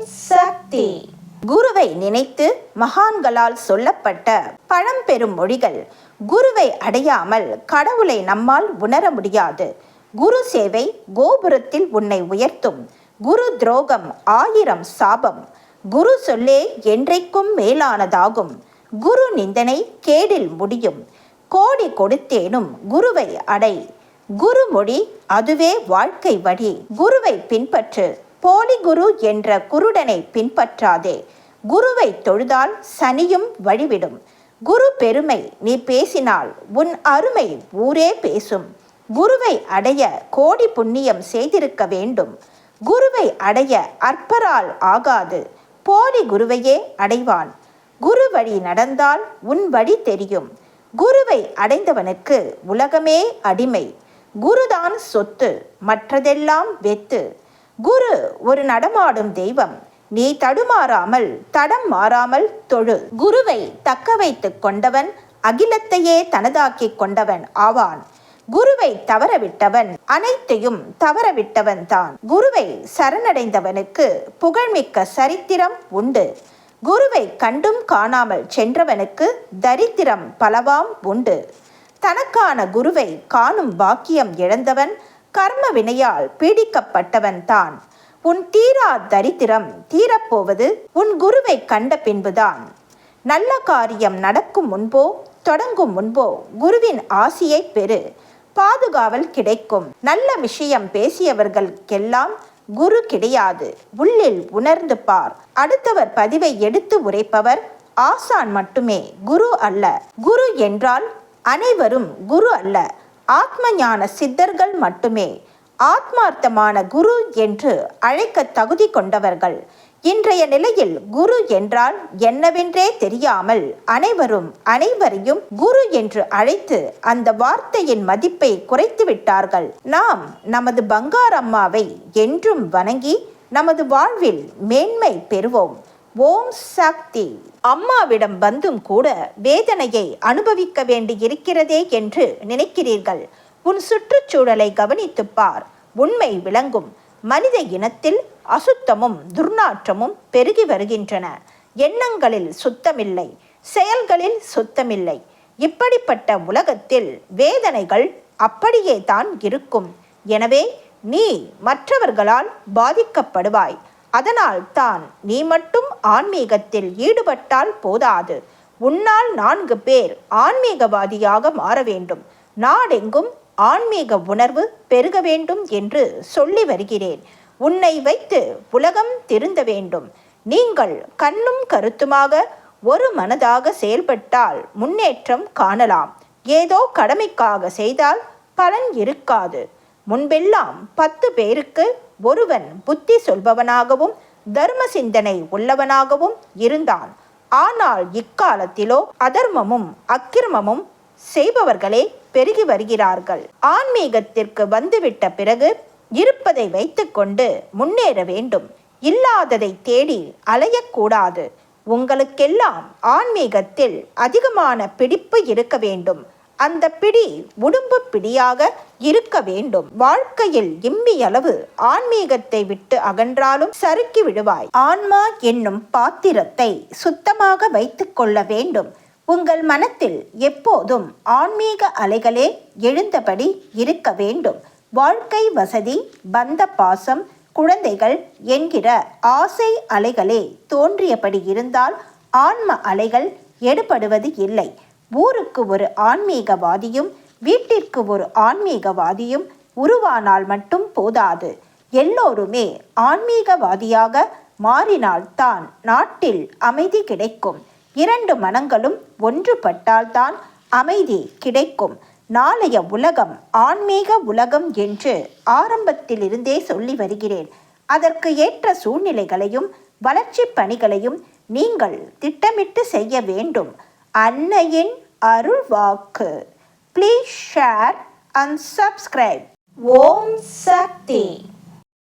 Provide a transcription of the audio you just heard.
ஓம் சக்தி. குருவை நினைத்து மகான்களால் சொல்லப்பட்ட பழம்பெரும் மொழிகள் குருவை அடையாமல் கடவுளை நம்மால் உணர முடியாது. குரு சேவை கோபுரத்தில் உன்னை உயர்த்தும். குரு துரோகம் ஆயிரம் சாபம். குரு சொல்லே என்றைக்கும் மேலானதாகும். குரு நிந்தனை கேடில் முடியும். கோடி கொடுத்தேனும் குருவை அடை. குருமொழி அதுவே வாழ்க்கை வழி. குருவை பின்பற்று. போலி குரு என்ற குருடனை பின்பற்றாதே. குருவை தொழுதால் சனியும் வழிவிடும். குரு பெருமை நீ பேசினால் உன் அருமை ஊரே பேசும். குருவை அடைய கோடி புண்ணியம் செய்திருக்க வேண்டும். குருவை அடைய அற்பரால் ஆகாது. போலி குருவையே அடைவான். குரு வழி நடந்தால் உன் வழி தெரியும். குருவை அடைந்தவனுக்கு உலகமே அடிமை. குருதான் சொத்து மற்றதெல்லாம் வெத்து. குரு ஒரு நடமாடும் தெய்வம். நீ தடுமாறாமல் தடம் மாறாமல் தொழு. குருவை தக்க வைத்துக் கொண்டவன் அகிலத்தையே தனதாக்கிக் கொண்டவன் ஆவான். குருவை தவறவிட்டவன் அனைத்தையும் தவறவிட்டவன் தான். குருவை சரணடைந்தவனுக்கு புகழ்மிக்க சரித்திரம் உண்டு. குருவை கண்டும் காணாமல் சென்றவனுக்கு தரித்திரம் பலவாம் உண்டு. தனக்கான குருவை காணும் பாக்கியம் இழந்தவன் கர்ம வினையால் பீடிக்கப்பட்டவன் தான். உன் தீரா தரித்திரம் தீரப்போவது உன் குருவை கண்ட பின்புதான். நல்ல காரியம் நடக்கும் முன்போ தொடங்கும் முன்போ குருவின் ஆசியை பெறு. பாதுகாவல் கிடைக்கும். நல்ல விஷயம் பேசியவர்களுக்கெல்லாம் குரு கிடையாது. உள்ளில் உணர்ந்து பார். அடுத்தவர் பதிவை எடுத்து உரைப்பவர் ஆசான் மட்டுமே. குரு அல்ல. குரு என்றால் அனைவரும் குரு அல்ல. ஆத்ம ஞான சித்தர்கள் மட்டுமே ஆத்மார்த்தமான குரு என்று அழைக்க தகுதி கொண்டவர்கள். இன்றைய நிலையில் குரு என்றால் என்னவென்றே தெரியாமல் அனைவரும் அனைவரையும் குரு என்று அழைத்து அந்த வார்த்தையின் மதிப்பை குறைத்து விட்டார்கள். நாம் நமது பங்காரம்மாவை என்றும் வணங்கி நமது வாழ்வில் மேன்மை பெறுவோம். ஓம் சக்தி. அம்மாவிடம் வந்தும் கூட வேதனையை அனுபவிக்க வேண்டியிருக்கிறதே என்று நினைக்கிறீர்கள். உன் சுற்றுச்சூழலை கவனித்துப் பார். உண்மை விளங்கும். மனித இனத்தில் அசுத்தமும் துர்நாற்றமும் பெருகி வருகின்றன. எண்ணங்களில் சுத்தமில்லை. செயல்களில் சுத்தமில்லை. இப்படிப்பட்ட உலகத்தில் வேதனைகள் அப்படியே தான் இருக்கும். எனவே நீ மற்றவர்களால் பாதிக்கப்படுவாய். அதனால் தான் நீ மட்டும் ஆன்மீகத்தில் ஈடுபட்டால் போதாது. உன்னால் நான்கு பேர் ஆன்மீகவாதியாக மாற வேண்டும். நாடெங்கும் ஆன்மீக உணர்வு பெருக வேண்டும் என்று சொல்லி வருகிறேன். உன்னை வைத்து உலகம் திருந்த வேண்டும். நீங்கள் கண்ணும் கருத்துமாக ஒரு மனதாக செயல்பட்டால் முன்னேற்றம் காணலாம். ஏதோ கடமைக்காக செய்தால் பலன் இருக்காது. முன்பெல்லாம் பத்து பேருக்கு ஒருவன் புத்தி சொல்பவனாகவும் தர்ம சிந்தனை உள்ளவனாகவும் இருந்தான். ஆனால் இக்காலத்திலோ அதர்மமும் அக்கிரமமும் செய்பவர்களே பெருகி வருகிறார்கள். ஆன்மீகத்திற்கு வந்துவிட்ட பிறகு இருப்பதை வைத்துக்கொண்டு முன்னேற வேண்டும். இல்லாததை தேடி அலையக்கூடாது. உங்களுக்கெல்லாம் ஆன்மீகத்தில் அதிகமான பிடிப்பு இருக்க வேண்டும். அந்த பிடி உடும்பு பிடியாக இருக்க வேண்டும். வாழ்க்கையில் இம்மியளவு ஆன்மீகத்தை விட்டு அகன்றாலும் சறுக்கி விடுவாய். ஆன்மா என்னும் பாத்திரத்தை சுத்தமாக வைத்துக் கொள்ள வேண்டும். உங்கள் மனத்தில் எப்போதும் ஆன்மீக அலைகளே எழுந்தபடி இருக்க வேண்டும். வாழ்க்கை வசதி பந்த பாசம் குழந்தைகள் என்கிற ஆசை அலைகளே தோன்றியபடி இருந்தால் ஆன்ம அலைகள் எடுபடுவது இல்லை. ஊருக்கு ஒரு ஆன்மீகவாதியும் வீட்டிற்கு ஒரு ஆன்மீகவாதியும் உருவானால் மட்டும் போதாது. எல்லோருமே ஆன்மீகவாதியாக மாறினால்தான் நாட்டில் அமைதி கிடைக்கும். இரண்டு மனங்களும் ஒன்றுபட்டால்தான் அமைதி கிடைக்கும். நாளைய உலகம் ஆன்மீக உலகம் என்று ஆரம்பத்திலிருந்தே சொல்லி வருகிறேன். அதற்கு ஏற்ற சூழ்நிலைகளையும் வளர்ச்சி பணிகளையும் நீங்கள் திட்டமிட்டு செய்ய வேண்டும். அன்னையின் அருள்வாக்கு. Please share and subscribe Om Shakti.